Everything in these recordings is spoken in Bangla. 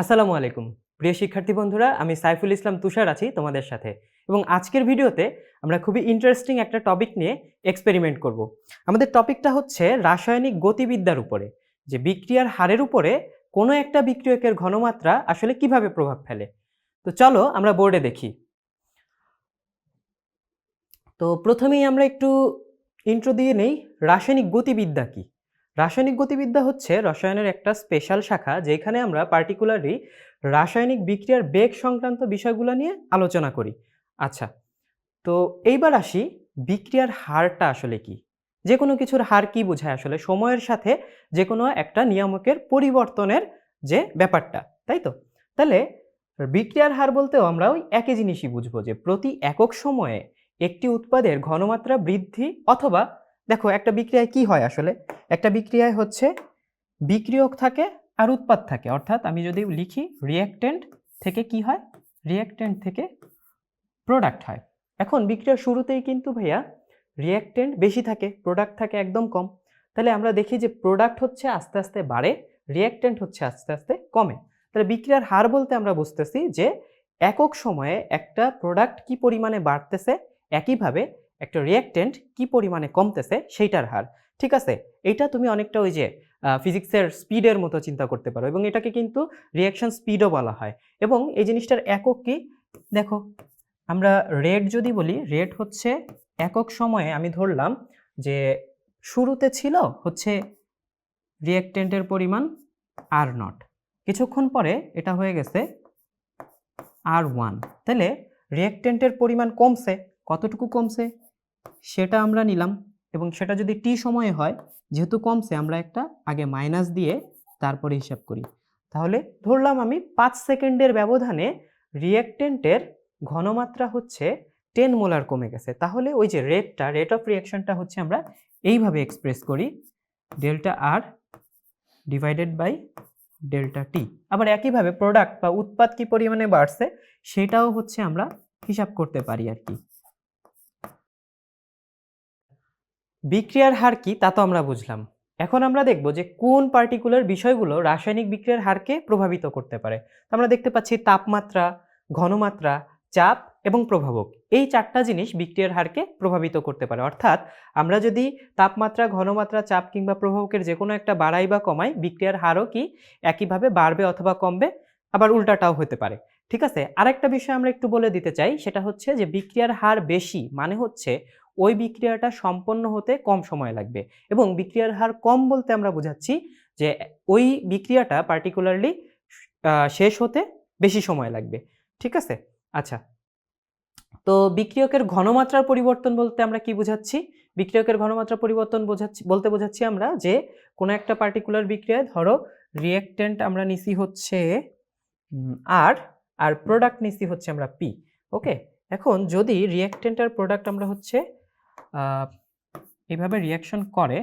আসসালামু আলাইকুম। প্রিয় শিক্ষার্থী বন্ধুরা, আমি সাইফুল ইসলাম তুষার আছি তোমাদের সাথে। এবং আজকের ভিডিওতে আমরা খুবই ইন্টারেস্টিং একটা টপিক নিয়ে এক্সপেরিমেন্ট করব। আমাদের টপিকটা হচ্ছে রাসায়নিক গতিবিদ্যার উপরে, যে বিক্রিয়ার হারের উপরে কোনো একটা বিক্রিয়কের ঘনমাত্রা আসলে কীভাবে প্রভাব ফেলে। তো চলো আমরা বোর্ডে দেখি। তো প্রথমেই আমরা একটু ইন্ট্রো দিয়ে নেই, রাসায়নিক গতিবিদ্যা কি? রাসায়নিক গতিবিদ্যা হচ্ছে রসায়নের একটা স্পেশাল শাখা যেখানে আমরা পার্টিকুলারলি রাসায়নিক বিক্রিয়ার বেগ সংক্রান্ত বিষয়গুলো নিয়ে আলোচনা করি। আচ্ছা তো এইবার আসি বিক্রিয়ার হারটা আসলে কি? যে কোনো কিছুর হার কি বোঝায় আসলে? সময়ের সাথে যে কোনো একটা নিয়ামকের পরিবর্তনের যে ব্যাপারটা, তাই তো? তাহলে বিক্রিয়ার হার বলতেও আমরা ওই একই জিনিসই বুঝব যে প্রতি একক সময়ে একটি উৎপাদের ঘনমাত্রা বৃদ্ধি অথবা দেখো, একটা বিক্রিয়ায় কি হয় আসলে? একটা বিক্রিয়ায় হচ্ছে বিক্রিয়ক থাকে আর উৎপাদ থাকে। অর্থাৎ আমি যদি লিখি রিয়াক্টেন্ট থেকে কি হয়? রিয়াক্টেন্ট থেকে প্রোডাক্ট হয়। এখন বিক্রিয়ার শুরুতেই কিন্তু ভাইয়া রিয়াক্টেন্ট বেশি থাকে প্রোডাক্ট থাকে একদম কম। তাহলে আমরা দেখি যে প্রোডাক্ট হচ্ছে আস্তে আস্তে বাড়ে রিয়াক্টেন্ট হচ্ছে আস্তে আস্তে কমে। তাহলে বিক্রিয়ার হার বলতে আমরা বুঝতেছি যে একক সময়ে একটা প্রোডাক্ট কি পরিমাণে বাড়তেছে, একইভাবে একটা রিয়াক্টেন্ট কি পরিমাণে কমতেছে সেইটার হার। ঠিক আছে? এইটা তুমি অনেকটা ওই যে ফিজিক্সের স্পিডের মতো চিন্তা করতে পারো এবং এটাকে কিন্তু রিয়াকশন স্পিডও বলা হয়। এবং এই জিনিসটার একক কি? দেখো, আমরা রেট যদি বলি রেট হচ্ছে একক সময়ে আমি ধরলাম যে শুরুতে ছিল হচ্ছে রিয়াক্টেন্টের পরিমাণ আর নট কিছুক্ষণ পরে এটা হয়ে গেছে আর ওয়ান তাহলে রিয়াক্টেন্টের পরিমাণ কমছে। কতটুকু কমছে? সেটা আমরা নিলাম এবং সেটা যদি টি সময়ে হয়, যেহেতু কমছে আমরা একটা আগে মাইনাস দিয়ে তারপরে হিসাব করি। তাহলে ধরলাম আমি পাঁচ সেকেন্ডের ব্যবধানে রিয়াক্টেন্টের ঘনমাত্রা হচ্ছে টেন মোলার কমে গেছে। তাহলে ওই যে রেটটা রেট অফ রিয়াকশনটা হচ্ছে আমরা এইভাবে এক্সপ্রেস করি delta R divided by delta T আবার একইভাবে প্রোডাক্ট বা উৎপাদ কি পরিমাণে বাড়ছে, সেটাও হচ্ছে আমরা হিসাব করতে পারি আর কি। বিক্রিয়ার হার কি তা তো আমরা বুঝলাম। এখন আমরা দেখব যে কোন পার্টিকুলার বিষয়গুলো রাসায়নিক বিক্রিয়ার হারকে প্রভাবিত করতে পারে। আমরা দেখতে পাচ্ছি তাপমাত্রা, ঘনমাত্রা, চাপ এবং প্রভাবক। এই চারটা জিনিস বিক্রিয়ার হারকে প্রভাবিত করতে পারে। অর্থাৎ আমরা যদি তাপমাত্রা, ঘনমাত্রা, চাপ কিংবা প্রভাবকের যে কোনো একটা বাড়াই বা কমাই, বিক্রিয়ার হারও কি একইভাবে বাড়বে অথবা কমবে? আবার উল্টাটাও হতে পারে। ঠিক আছে? আরেকটা বিষয় আমরা একটু বলে দিতে চাই, সেটা হচ্ছে যে বিক্রিয়ার হার বেশি মানে হচ্ছে ওই বিক্রিয়াটা সম্পন্ন হতে কম সময় লাগবে। এবং বিক্রিয়ার হার কম বলতে আমরা বোঝাচ্ছি যে ওই বিক্রিয়াটা পার্টিকুলারলি শেষ হতে বেশি সময় লাগবে। ঠিক আছে? আচ্ছা। তো বিক্রিয়কের ঘনমাত্রার পরিবর্তন বলতে আমরা কি বোঝাচ্ছি? বিক্রিয়কের ঘনমাত্রা পরিবর্তন বোঝাচ্ছি, বলতে বোঝাচ্ছি আমরা যে কোনো একটা পার্টিকুলার বিক্রিয়ায় ধরো রিয়েক্টেন্ট আমরা নিছি হচ্ছে আর আর প্রোডাক্ট নিছি হচ্ছে আমরা পি ওকে এখন যদি রিয়েক্টেন্ট আর প্রোডাক্ট আমরা হচ্ছে এইভাবে রিয়াকশন করে।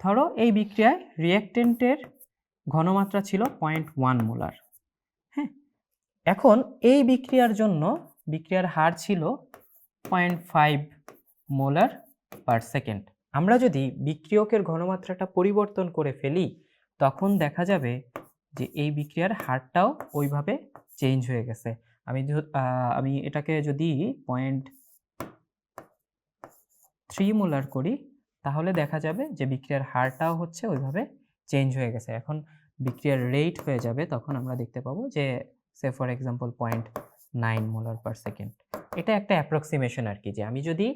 ধরো এই বিক্রিয়ায় রিয়েক্টেন্টের ঘনমাত্রা ছিল পয়েন্ট ওয়ান মোলার হ্যাঁ এখন এই বিক্রিয়ার জন্য বিক্রিয়ার হার ছিল point five molar per second আমরা যদি বিক্রিয়কের ঘনমাত্রাটা পরিবর্তন করে ফেলি, তখন দেখা যাবে যে এই বিক্রিয়ার হারটাও ওইভাবে চেঞ্জ হয়ে গেছে। আমি আমি এটাকে যদি পয়েন্ট থ্রি মোলার করি, তাহলে দেখা যাবে যে বিক্রিয়ার হারটাও হচ্ছে ওইভাবে চেঞ্জ হয়ে গেছে। এখন বিক্রিয়ার রেট হয়ে যাবে, তখন আমরা দেখতে পাবো যে say for example point nine molar per second এটা একটা অ্যাপ্রক্সিমেশন আর কি যে আমি যদি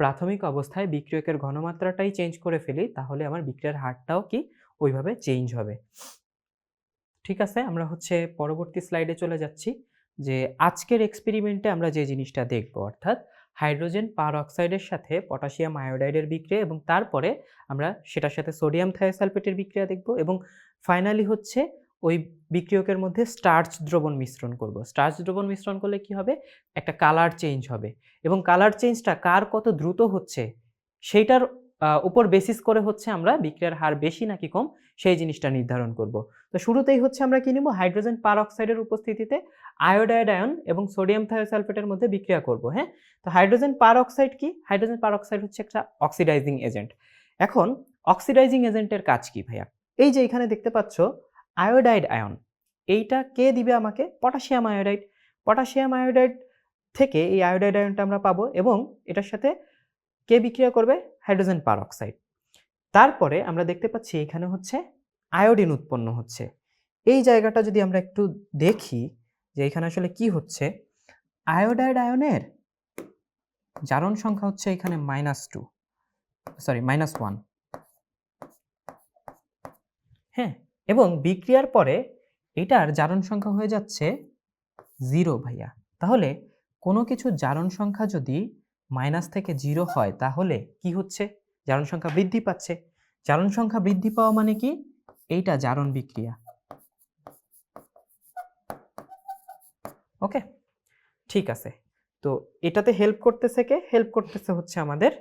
প্রাথমিক অবস্থায় বিক্রিয়কের ঘনমাত্রাটাই চেঞ্জ করে ফেলি, তাহলে আমার বিক্রিয়ার হারটাও কি ওইভাবে চেঞ্জ হবে। ঠিক আছে, আমরা হচ্ছে পরবর্তী স্লাইডে চলে যাচ্ছি, যে আজকের এক্সপেরিমেন্টে আমরা যে জিনিসটা দেখব, অর্থাৎ হাইড্রোজেন পার অক্সাইডের সাথে পটাশিয়াম আয়োডাইডের বিক্রিয়া এবং তারপরে আমরা সেটার সাথে সোডিয়াম থায়োসালফেটের বিক্রিয়া দেখব এবং ফাইনালি হচ্ছে ওই বিক্রিয়কের মধ্যে স্টার্চ দ্রবণ মিশ্রণ করব। স্টার্চ দ্রবণ মিশ্রণ করলে কি হবে? একটা কালার চেঞ্জ হবে এবং কালার চেঞ্জটা কার কত দ্রুত হচ্ছে? সেইটার উপর বেসিস করে হচ্ছে আমরা বিক্রিয়ার হার বেশি নাকি কম সেই জিনিসটা নির্ধারণ করব। তো শুরুতেই হচ্ছে আমরা কি নিব? হাইড্রোজেন পার অক্সাইডের উপস্থিতিতে আয়োডাইড আয়ন এবং সোডিয়াম থায়োসালফেটের মধ্যে বিক্রিয়া করব হ্যাঁ? তো হাইড্রোজেন পার অক্সাইড কি? হাইড্রোজেন পার অক্সাইড হচ্ছে একটা অক্সিডাইজিং এজেন্ট। এখন অক্সিডাইজিং এজেন্টের কাজ কি ভাইয়া? এই যে এখানে দেখতে পাচ্ছ, আয়োডাইড আয়ন। এইটা কে দিবে আমাকে? Potassium iodide. পটাশিয়াম আয়োডাইড থেকে এই আয়োডাইড আয়নটা আমরা পাবো এবং এটার সাথে কে বিক্রিয়া করবে? Hydrogen peroxide. তারপরে আমরা দেখতে পাচ্ছি এখানে হচ্ছে আয়োডিন উৎপন্ন হচ্ছে। এই জায়গাটা যদি আমরা একটু দেখি যে এখানে আসলে কি হচ্ছে, আয়োডাইড আয়নের জারণ সংখ্যা হচ্ছে এখানে minus two sorry minus one হ্যাঁ এবং বিক্রিয়ার পরে এটার জারণ সংখ্যা হয়ে যাচ্ছে জিরো ভাইয়া। তাহলে কোনো কিছু জারণ সংখ্যা যদি মাইনাস থেকে জিরো হয়, তাহলে কি হচ্ছে? জারণ সংখ্যা বৃদ্ধি পাচ্ছে। জারণ সংখ্যা বৃদ্ধি পাওয়া মানে কি? এইটা জারণ বিক্রিয়া। ওকে? ঠিক আছে। তো এটাতে হেল্প করতেছে কে? হেল্প করতেছে হচ্ছে আমাদের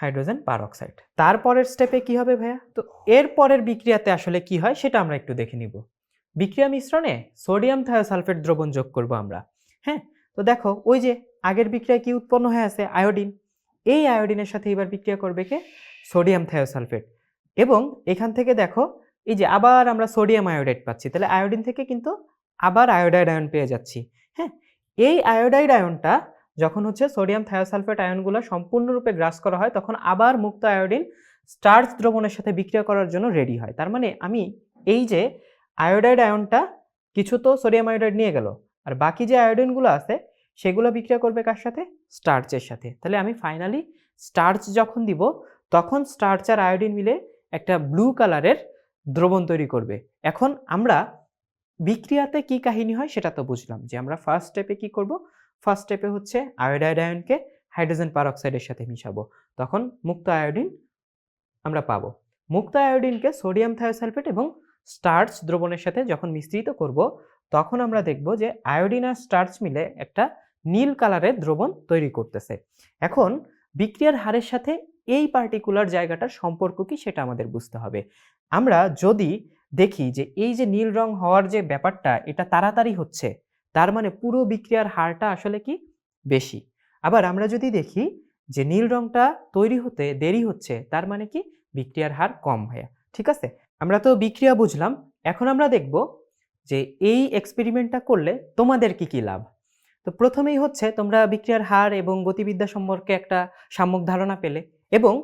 হাইড্রোজেন পারঅক্সাইড তারপরের স্টেপে কি হবে ভাইয়া? তো এর পরের বিক্রিয়াতে আসলে কি হয় সেটা আমরা একটু দেখে নিব। বিক্রিয়া মিশ্রণে সোডিয়াম থায়োসালফেট দ্রবণ যোগ করব আমরা। হ্যাঁ? তো দেখো, ওই যে আগের বিক্রিয়া কি উৎপন্ন হয়ে আছে? আয়োডিন এই আয়োডিনের সাথে এবার বিক্রিয়া করবে কে? Sodium thiosulphate. এবং এখান থেকে দেখো, এই যে আবার আমরা সোডিয়াম আয়োডাইড পাচ্ছি, তাহলে আয়োডিন থেকে কিন্তু আবার আয়োডাইড আয়ন পেয়ে যাচ্ছি হ্যাঁ? এই আয়োডাইড আয়নটা যখন হচ্ছে সোডিয়াম থায়োসালফেট আয়নগুলো সম্পূর্ণরূপে গ্রাস করা হয়, তখন আবার মুক্ত আয়োডিন স্টার্চ দ্রবণের সাথে বিক্রিয়া করার জন্য রেডি হয়। তার মানে আমি এই যে আয়োডাইড আয়নটা কিছু তো সোডিয়াম আয়োডাইড নিয়ে গেল, আর বাকি যে আয়োডিনগুলো আছে সেগুলো বিক্রিয়া করবে কার সাথে? স্টার্চের সাথে। তাহলে আমি ফাইনালি স্টার্চ যখন দিব, তখন স্টার্চ আর আয়োডিন মিলে একটা ব্লু কালারের দ্রবণ তৈরি করবে। এখন আমরা বিক্রিয়াতে কি কাহিনী হয় সেটা তো বুঝলাম যে আমরা ফার্স্ট স্টেপে কি করব? ফার্স্ট স্টেপে হচ্ছে আয়োডাইড আয়নকে হাইড্রোজেন পারঅক্সাইডের সাথে মিশাবো। তখন মুক্ত আয়োডিন আমরা পাবো। মুক্ত আয়োডিনকে সোডিয়াম থায়োসালফেট এবং স্টার্চ দ্রবণের সাথে যখন মিশ্রিত করব তখন আমরা দেখব যে আয়োডিন আর স্টার্চ মিলে একটা নীল কালারের দ্রবণ তৈরি করতেছে। এখন বিক্রিয়ার হারের সাথে এই পার্টিকুলার জায়গাটার সম্পর্ক কি সেটা আমাদের বুঝতে হবে। আমরা যদি দেখি যে এই যে নীল রং হওয়ার যে ব্যাপারটা, এটা তাড়াতাড়ি হচ্ছে, তার মানে পুরো বিক্রিয়ার হারটা আসলে কি? বেশি। আবার আমরা যদি দেখি যে নীল রংটা তৈরি হতে দেরি হচ্ছে, তার মানে কি? বিক্রিয়ার হার কম ভাইয়া ঠিক আছে? আমরা তো বিক্রিয়া বুঝলাম। এখন আমরা দেখব যে এই এক্সপেরিমেন্টটা করলে তোমাদের কি কি লাভ? তো প্রথমেই হচ্ছে তোমরা বিক্রিয়ার হার এবং গতিবিদ্যা সম্পর্কে একটা সাম্যক ধারণা পেলে এবং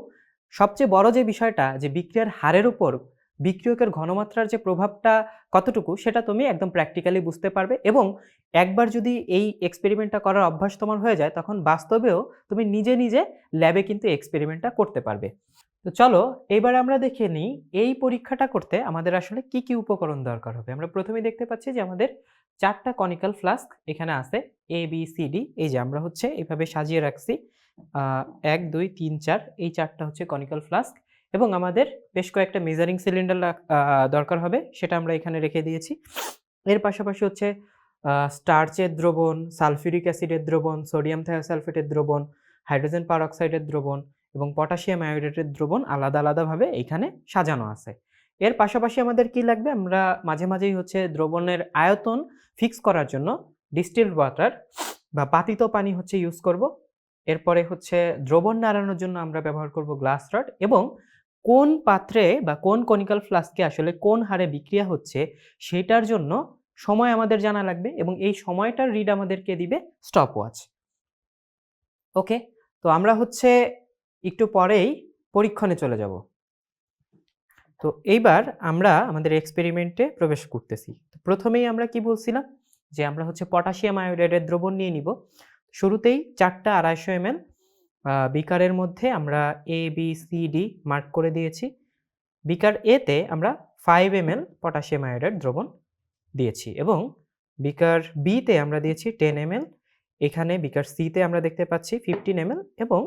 সবচেয়ে বড় যে বিষয়টা যে বিক্রিয়ার হারের উপর বিক্রিয়কের ঘনমাত্রার যে প্রভাবটা কতটুকু সেটা তুমি একদম প্র্যাকটিক্যালি বুঝতে পারবে এবং একবার যদি এই এক্সপেরিমেন্টটা করার অভ্যাস তোমার হয়ে যায় তখন বাস্তবেও তুমি নিজে নিজে ল্যাবে কিন্তু এক্সপেরিমেন্টটা করতে পারবে। তো চলো, এবার আমরা দেখে নিই এই পরীক্ষাটা করতে আমাদের আসলে কি কি উপকরণ দরকার হবে। আমরা প্রথমে দেখতে পাচ্ছি যে আমাদের চারটা কনিক্যাল ফ্লাস্ক এখানে আছে এ বি সি ডি এই যে আমরা হচ্ছে এইভাবে সাজিয়ে রাখছি। এক, দুই, তিন, চার, এই চারটা হচ্ছে কনিক্যাল ফ্লাস্ক এবং আমাদের বেশ কয়েকটা মেজারিং সিলিন্ডার দরকার হবে, সেটা আমরা এখানে রেখে দিয়েছি। এর পাশাপাশি হচ্ছে স্টার্চের দ্রবণ সালফিউরিক অ্যাসিডের দ্রবণ সোডিয়াম থায়োসালফেটের দ্রবণ হাইড্রোজেন পারঅক্সাইডের দ্রবণ এবং পটাশিয়াম আয়োডেটের দ্রবণ আলাদা আলাদাভাবে এখানে সাজানো আছে। এর পাশাপাশি আমাদের কি লাগবে? আমরা মাঝে মাঝেই হচ্ছে দ্রবণের আয়তন ফিক্স করার জন্য ডিস্টিলড ওয়াটার বা পাতিত পানি হচ্ছে ইউজ করব। এরপরে হচ্ছে দ্রবণ নাড়ানোর জন্য আমরা ব্যবহার করব গ্লাস রড এবং কোন পাত্রে বা কোন কনিক্যাল ফ্লাস্কে আসলে কোন হারে বিক্রিয়া হচ্ছে সেটার জন্য সময় আমাদের জানা লাগবে এবং এই সময়টার রিড আমাদেরকে দিবে? স্টপ ওয়াচ ওকে তো আমরা হচ্ছে একটু পরেই পরীক্ষণে চলে যাব। তো এইবার আমরা আমাদের এক্সপেরিমেন্টে প্রবেশ করতেছি। প্রথমেই আমরা কি বলছিলাম? যে আমরা হচ্ছে পটাশিয়াম আয়োডাইডের দ্রবণ নিয়ে নিব। শুরুতেই চারটা আড়াইশো এম বিকারের মধ্যে আমরা A B C D mark করে দিয়েছি। বিকার এতে আমরা ফাইভ এম পটাশিয়াম আয়োডাইড দ্রবণ দিয়েছি এবং বিকার বিতে আমরা দিয়েছি টেন এম এখানে বিকার সিতে আমরা দেখতে পাচ্ছি ফিফটিন এম এবং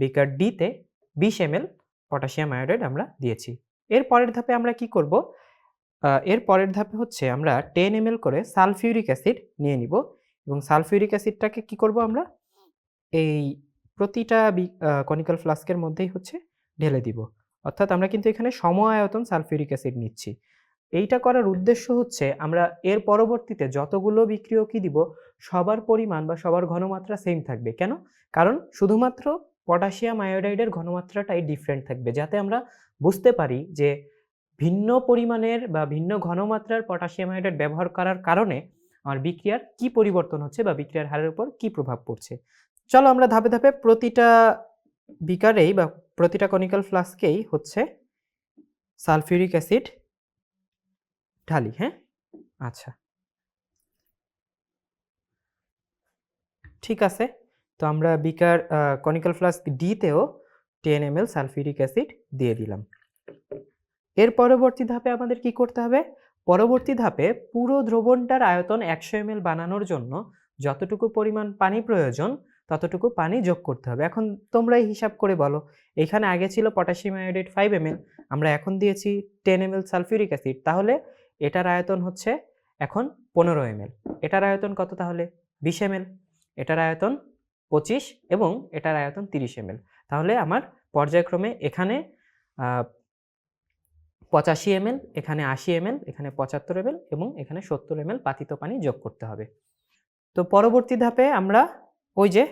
বিকার ডিতে বিশ এম এল পটাশিয়াম আয়োডাইড আমরা দিয়েছি। এর পরের ধাপে আমরা কি করব? এর পরের ধাপে হচ্ছে আমরা টেন এম করে সালফিউরিক অ্যাসিড নিয়ে নিব এবং সালফিউরিক অ্যাসিডটাকে কি করব আমরা? এই প্রতিটা কনিক্যাল ফ্লাস্কের মধ্যেই হচ্ছে ঢেলে দিব। অর্থাৎ আমরা কিন্তু এখানে সম আয়তন সালফিউরিক অ্যাসিড নিচ্ছি। এইটা করার উদ্দেশ্য হচ্ছে আমরা এর পরবর্তীতে যতগুলো বিক্রিয়কই দিব সবার পরিমাণ বা সবার ঘনমাত্রা সেম থাকবে। কেন? কারণ শুধুমাত্র পটাশিয়াম আয়োডাইডের ঘনমাত্রাটাই ডিফারেন্ট থাকবে। যাতে আমরা বুঝতে পারি যে ভিন্ন পরিমাণের বা ভিন্ন ঘনমাত্রার পটাশিয়াম আয়োডাইড ব্যবহার করার কারণে আমার বিক্রিয়ার কি পরিবর্তন হচ্ছে বা বিক্রিয়ার হারের উপর কি প্রভাব পড়ছে। চলো আমরা ধাপে ধাপে প্রতিটা বিকারেই বা প্রতিটা কনিক্যাল ফ্লাস্কেই হচ্ছে সালফিউরিক অ্যাসিড ঢালি হ্যাঁ? আচ্ছা। ঠিক আছে। তো আমরা বিকার conical flask ডিতেও ten M L sulphuric acid দিয়ে দিলাম। এর পরবর্তী ধাপে আমাদের কি করতে হবে? পরবর্তী ধাপে পুরো দ্রবণটার আয়তন একশো এম বানানোর জন্য যতটুকু পরিমাণ পানি প্রয়োজন ততটুকু পানি যোগ করতে হবে। এখন তোমরাই হিসাব করে বলো, এখানে আগে ছিল পটাশিয়াম আয়োডাইড ফাইভ এম আমরা এখন দিয়েছি টেন এম সালফিউরিক অ্যাসিড তাহলে এটার আয়তন হচ্ছে এখন পনেরো এম এটার আয়তন কত তাহলে? বিশ এম এটার আয়তন পঁচিশ এবং এটার আয়তন তিরিশ এম তাহলে আমার পর্যায়ক্রমে এখানে পঁচাশি এম এখানে আশি এম এখানে পঁচাত্তর এম এবং এখানে সত্তর এম পাতিত পানি যোগ করতে হবে। তো পরবর্তী ধাপে আমরা ওই যে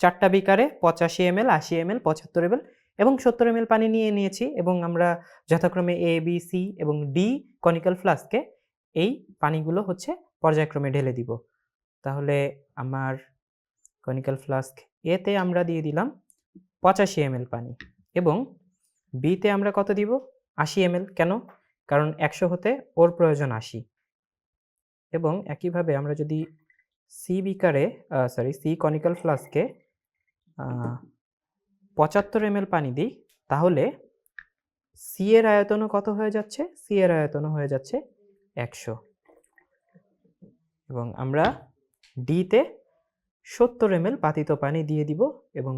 চারটা বিকারে পঁচাশি এম এল, আশি এম এল, পঁচাত্তর এম এবং সত্তর এম পানি নিয়ে নিয়েছি এবং আমরা যথাক্রমে এ বি সি এবং ডি কনিক্যাল ফ্লাস্কে এই পানিগুলো হচ্ছে পর্যায়ক্রমে ঢেলে দিব। তাহলে আমার কনিক্যাল ফ্লাস্ক এতে আমরা দিয়ে দিলাম পঁচাশি এম পানি এবং বিতে আমরা কত দিব? আশি এম কেন? কারণ একশো হতে ওর প্রয়োজন আশি। এবং একইভাবে আমরা যদি সি বিকারে সরি সি কনিক্যাল ফ্লাস্কে পঁচাত্তর এম পানি দিই, তাহলে সি এর আয়তনও কত হয়ে যাচ্ছে? সি এর আয়তনও হয়ে যাচ্ছে একশো। এবং আমরা ডিতে সত্তর এম এল পাতিত পানি দিয়ে দিব এবং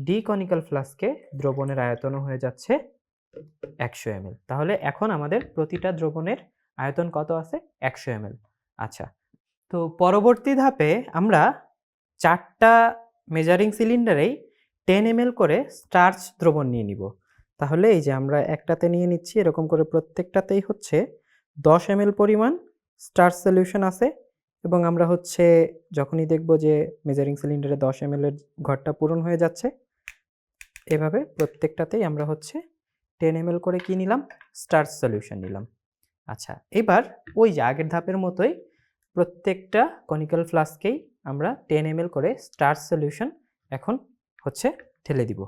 ডি কনিক্যাল ফ্লাস্কে দ্রবণের আয়তনও হয়ে যাচ্ছে একশো এম তাহলে এখন আমাদের প্রতিটা দ্রবণের আয়তন কত আছে? একশো এম আচ্ছা তো পরবর্তী ধাপে আমরা চারটা মেজারিং সিলিন্ডারেই টেন এম করে স্টার্চ দ্রবণ নিয়ে নিব। তাহলে এই যে আমরা একটাতে নিয়ে নিচ্ছি, এরকম করে প্রত্যেকটাতেই হচ্ছে দশ এম পরিমাণ স্টার্চ সলিউশন আছে এবং আমরা হচ্ছে যখনই দেখব যে মেজারিং সিলিন্ডারে দশ এম এর ঘরটা পূরণ হয়ে যাচ্ছে, এভাবে প্রত্যেকটাতেই আমরা হচ্ছে টেন এম করে কি নিলাম? স্টার্চ সলিউশন নিলাম। আচ্ছা এবার ওই যে আগের ধাপের মতোই প্রত্যেকটা কনিক্যাল ফ্লাস্কেই আমরা টেন এম করে স্টার্চ সলিউশন এখন হচ্ছে ঠেলে দিব।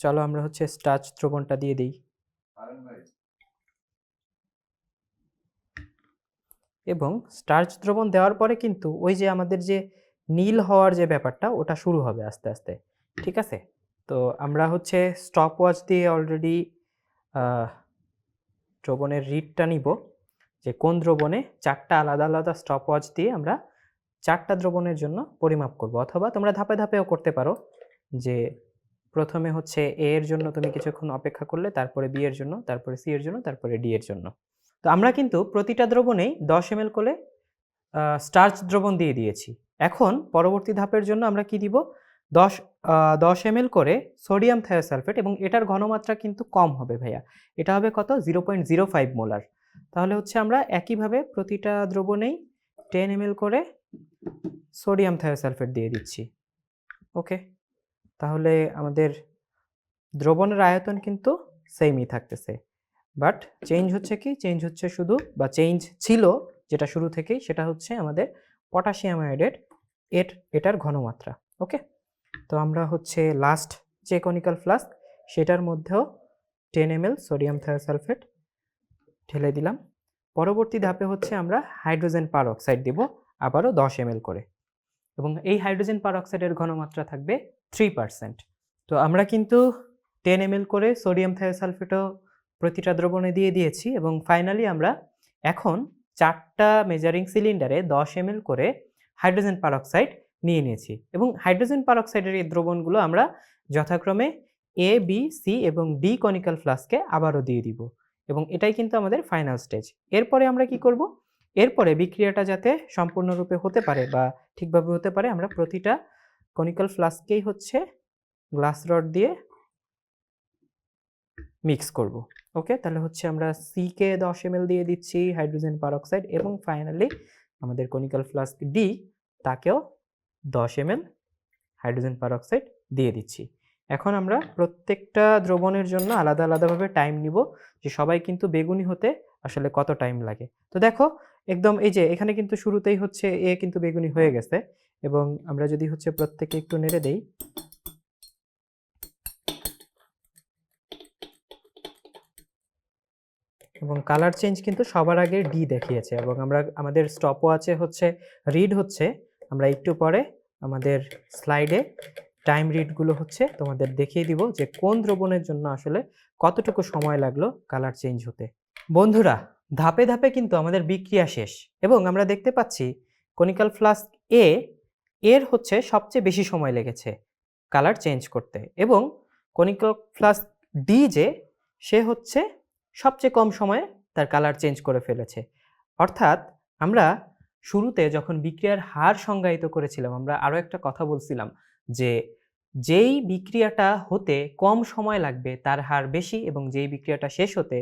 চলো আমরা হচ্ছে স্টার্চ দ্রবণটা দিয়ে দিই। এবং স্টার্চ দ্রবণ দেওয়ার পরে কিন্তু ওই যে আমাদের যে নীল হওয়ার যে ব্যাপারটা, ওটা শুরু হবে আস্তে আস্তে। ঠিক আছে? তো আমরা হচ্ছে স্টপ ওয়াচ দিয়ে অলরেডি দ্রবণের রিডটা নিব। যে কোন দ্রবণে চারটা আলাদা আলাদা স্টপ ওয়াচ দিয়ে আমরা চারটা দ্রবণের জন্য পরিমাপ করব। অথবা তোমরা ধাপে, ধাপেও করতে পারো। যে প্রথমে হচ্ছে এ এর জন্য তুমি কিছুক্ষণ অপেক্ষা করলে, তারপরে বি এর জন্য, তারপরে সি এর জন্য, তারপরে ডি এর জন্য। তো আমরা কিন্তু প্রতিটা দ্রবণেই দশ এম করে স্টার্চ দ্রবণ দিয়ে দিয়েছি। এখন পরবর্তী ধাপের জন্য আমরা কি দিব? দশ দশ এম করে সোডিয়াম থায়োসালফেট এবং এটার ঘনমাত্রা কিন্তু কম হবে ভাইয়া। এটা হবে কত? Zero point zero five molar তাহলে হচ্ছে আমরা একইভাবে প্রতিটা দ্রবণেই টেন এম করে সোডিয়াম থায়োসালফেট দিয়ে দিচ্ছি। ওকে? তাহলে আমাদের দ্রবণের আয়তন কিন্তু সেমই থাকতেছে। বাট চেঞ্জ হচ্ছে কি? চেঞ্জ হচ্ছে শুধু বা চেঞ্জ ছিল যেটা শুরু থেকেই সেটা হচ্ছে আমাদের পটাশিয়াম আয়োডেড এর এটার ঘনমাত্রা, ওকে? তো আমরা হচ্ছে লাস্ট যে কনিক্যাল ফ্লাস্ক সেটার মধ্যেও টেন এম সোডিয়াম থায়োসালফেট ঢেলে দিলাম। পরবর্তী ধাপে হচ্ছে আমরা হাইড্রোজেন পার অক্সাইড দেব, আবারও দশ এম করে। এবং এই হাইড্রোজেন পার অক্সাইডের ঘনমাত্রা থাকবে থ্রি পারসেন্ট তো আমরা কিন্তু টেন এম করে সোডিয়াম থায়োসালফেটও প্রতিটা দ্রবণে দিয়ে দিয়েছি এবং ফাইনালি আমরা এখন চারটা মেজারিং সিলিন্ডারে দশ এম করে হাইড্রোজেন পারঅক্সাইড নিয়ে নিয়েছি এবং হাইড্রোজেন পারঅক্সাইডের এই দ্রবণগুলো আমরা যথাক্রমে এ বি সি এবং ডি কনিক্যাল ফ্লাস্কে আবারও দিয়ে দিব এবং এটাই কিন্তু আমাদের ফাইনাল স্টেজ এরপরে আমরা কি করব? এরপরে বিক্রিয়াটা যাতে সম্পূর্ণরূপে হতে পারে বা ঠিকভাবে হতে পারে, আমরা প্রতিটা কনিক্যাল ফ্লাস্কেই হচ্ছে? গ্লাস রড দিয়ে মিক্স করব। ওকে তাহলে হচ্ছে আমরা সিকে দশ এম দিয়ে দিচ্ছি হাইড্রোজেন পারঅক্সাইড এবং ফাইনালি আমাদের কনিক্যাল ফ্লাস্ক ডি তাকেও দশ এম হাইড্রোজেন পারঅক্সাইড দিয়ে দিচ্ছি। এখন আমরা প্রত্যেকটা দ্রবণের জন্য আলাদা আলাদাভাবে টাইম নিব যে সবাই কিন্তু বেগুনি হতে আসলে কত টাইম লাগে। তো দেখো, একদম এই যে এখানে কিন্তু শুরুতেই হচ্ছে এ কিন্তু বেগুনি হয়ে গেছে এবং আমরা যদি হচ্ছে প্রত্যেকে একটু নেড়ে দেই। এবং কালার চেঞ্জ কিন্তু সবার আগে ডি দেখিয়েছে এবং আমরা আমাদের স্টপও আছে হচ্ছে রিড হচ্ছে। আমরা একটু পরে আমাদের স্লাইডে টাইম রিডগুলো হচ্ছে তোমাদের দেখিয়ে দিব যে কোন দ্রবণের জন্য আসলে কতটুকু সময় লাগল কালার চেঞ্জ হতে। বন্ধুরা, ধাপে ধাপে কিন্তু আমাদের বিক্রিয়া শেষ এবং আমরা দেখতে পাচ্ছি কনিক্যাল ফ্লাস্ক এ এর হচ্ছে সবচেয়ে বেশি সময় লেগেছে কালার চেঞ্জ করতে এবং কনিক্যাল ফ্লাস্ক ডি যে, সে হচ্ছে সবচেয়ে কম সময়ে তার কালার চেঞ্জ করে ফেলেছে। অর্থাৎ আমরা শুরুতে যখন বিক্রিয়ার হার সংজ্ঞায়িত করেছিলাম, আমরা আরও একটা কথা বলছিলাম যে যেই বিক্রিয়াটা হতে কম সময় লাগবে তার হার বেশি এবং যেই বিক্রিয়াটা শেষ হতে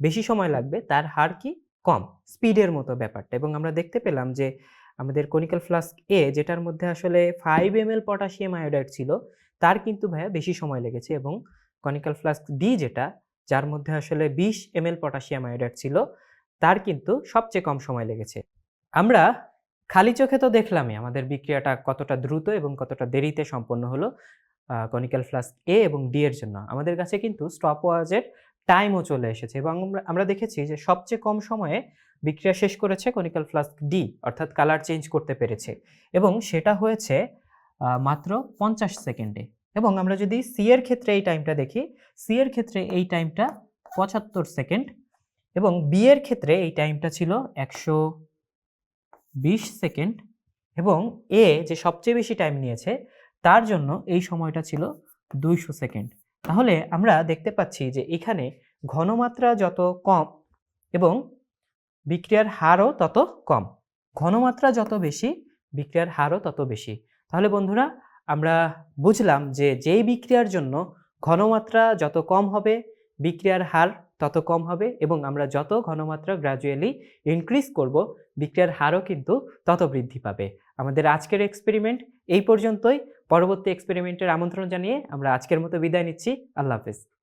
বেশি সময় লাগবে তার হার কি কম। স্পিডের মতো ব্যাপারটা। এবং আমরা দেখতে পেলাম যে আমাদের কনিক্যাল ফ্লাস্ক এ যেটার মধ্যে আসলে five M L potassium iodide ছিল, তার কিন্তু ভাইয়া বেশি সময় লেগেছে এবং কনিক্যাল ফ্লাস্ক ডি যেটা যার মধ্যে আসলে বিশ এম এল পটাশিয়াম আয়োডাইড ছিল, তার কিন্তু সবচেয়ে কম সময় লেগেছে। আমরা খালি চোখে তো দেখলামই আমাদের বিক্রিয়াটা কতটা দ্রুত এবং কতটা দেরিতে সম্পন্ন হলো কনিক্যাল ফ্লাস্ক এ এবং ডি এর জন্য। আমাদের কাছে কিন্তু স্টপ ওয়াজের টাইমও চলে এসেছে এবং আমরা দেখেছি যে সবচেয়ে কম সময়ে বিক্রিয়া শেষ করেছে কনিক্যাল ফ্লাস্ক ডি, অর্থাৎ কালার চেঞ্জ করতে পেরেছে। এবং সেটা হয়েছে মাত্র পঞ্চাশ সেকেন্ডে। এবং আমরা যদি সি এর ক্ষেত্রে এই টাইমটা দেখি সি এর ক্ষেত্রে এই টাইমটা পঁচাত্তর সেকেন্ড এবং বি এর ক্ষেত্রে এই টাইমটা ছিল একশো বিশ সেকেন্ড এবং এ যে সবচেয়ে বেশি টাইম নিয়েছে, তার জন্য এই সময়টা ছিল দুইশো সেকেন্ড তাহলে আমরা দেখতে পাচ্ছি যে এখানে ঘনমাত্রা যত কম এবং বিক্রিয়ার হারও তত কম। ঘনমাত্রা যত বেশি, বিক্রিয়ার হারও তত বেশি। তাহলে বন্ধুরা আমরা বুঝলাম যে যেই বিক্রিয়ার জন্য ঘনমাত্রা যত কম হবে, বিক্রিয়ার হার তত কম হবে এবং আমরা যত ঘনমাত্রা গ্রাজুয়ালি ইনক্রিজ করব, বিক্রিয়ার হারও কিন্তু তত বৃদ্ধি পাবে। আমাদের আজকের এক্সপেরিমেন্ট এই পর্যন্তই। পরবর্তী এক্সপেরিমেন্টের আমন্ত্রণ জানিয়ে আমরা আজকের মতো বিদায় নিচ্ছি। আল্লাহ হাফেজ।